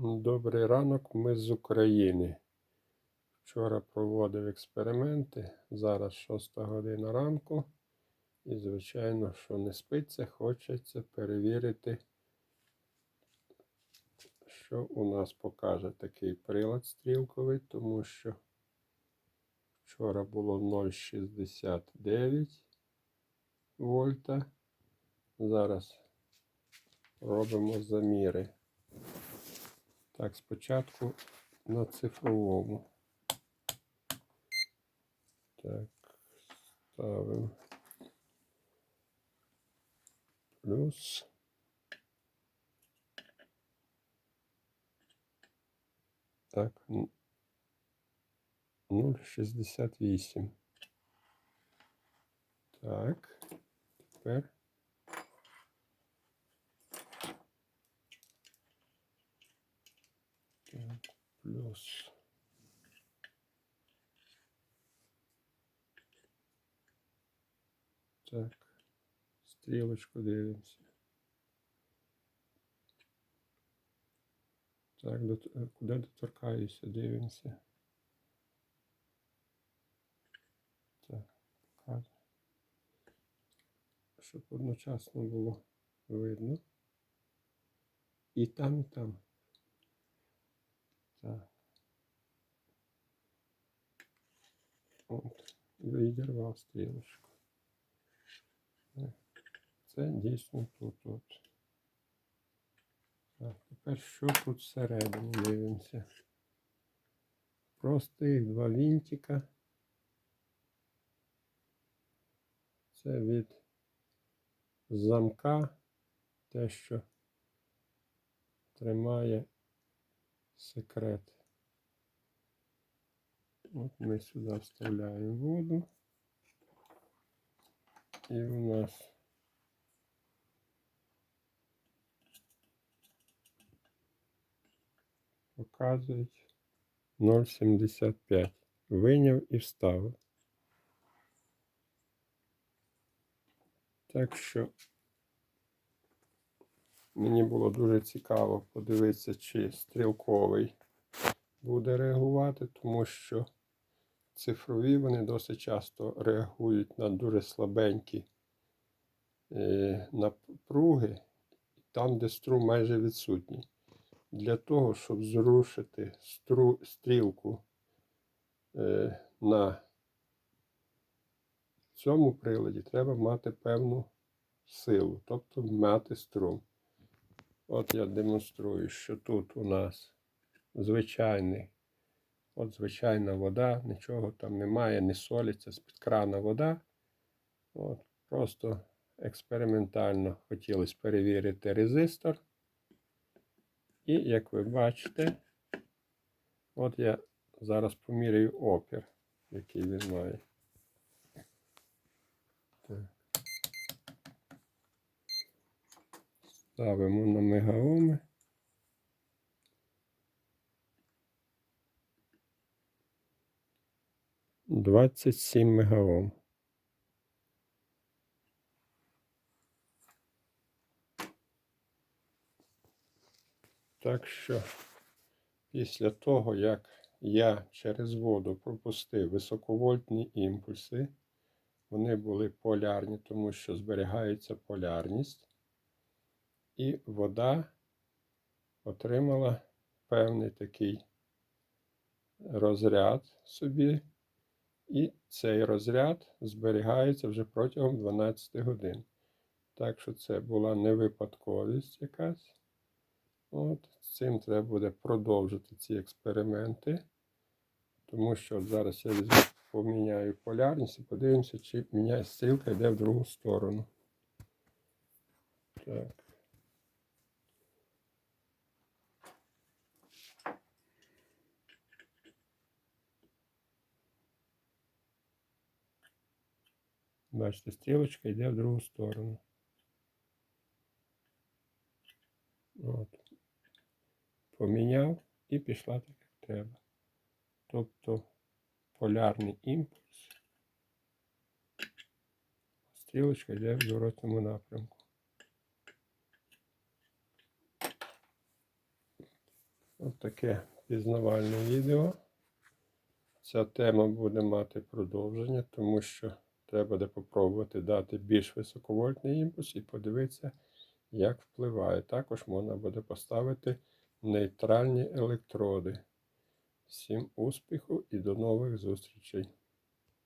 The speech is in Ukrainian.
Добрий ранок, ми з України. Вчора проводив експерименти, зараз 6 година ранку. І, звичайно, що не спиться, хочеться перевірити, що у нас покаже такий прилад стрілковий, тому що вчора було 0,69 вольта. Зараз робимо заміри. Так, спочатку на цифровому. Так, ставимо. Плюс. Так, н- 0,68. Так, тепер. Плюс. Так, стрілочку дивимося. Так, до, е, куди доторкаюся, дивимося. Так, показую. Одночасно було видно. І там, і там. Так. От, відірвав стрілочку. Це дійсно тут. От. Так, тепер що тут всередині дивимося. Простих два вінтика. Це від замка те, що тримає секрет. От ми сюди вставляємо воду. І у нас показують 0,75. Виняв і вставив. Так що мені було дуже цікаво подивитися, чи стрілковий буде реагувати, тому що цифрові вони досить часто реагують на дуже слабенькі е, напруги, там, де струм майже відсутній. Для того, щоб зрушити стру, стрілку е, на цьому приладі, треба мати певну силу, тобто мати струм. От я демонструю, що тут у нас звичайний, от звичайна вода, нічого там немає, не соліться, з-під крана вода. От, просто експериментально хотілося перевірити резистор. І як ви бачите, от я зараз поміряю опір, який він має. Так. Ставимо на мегаоми. Двадцять сім мегаом. Так що після того, як я через воду пропустив високовольтні імпульси, вони були полярні, тому що зберігається полярність, і вода отримала певний такий розряд собі, і цей розряд зберігається вже протягом 12 годин. Так що це була не випадковість якась. От, з цим треба буде продовжити ці експерименти. Тому що зараз я візьму, поміняю полярність і подивимося, чи міняє стрілка йде в другу сторону. Так. Бачите, стрілочка йде в другу сторону. От. Поміняв і пішла так, як треба. Тобто полярний імпульс. Стрілочка йде в зворотному напрямку. От таке пізнавальне відео. Ця тема буде мати продовження, тому що треба буде попробувати дати більш високовольтний імпульс і подивитися, як впливає. Також можна буде поставити нейтральні електроди. Всім успіху і до нових зустрічей!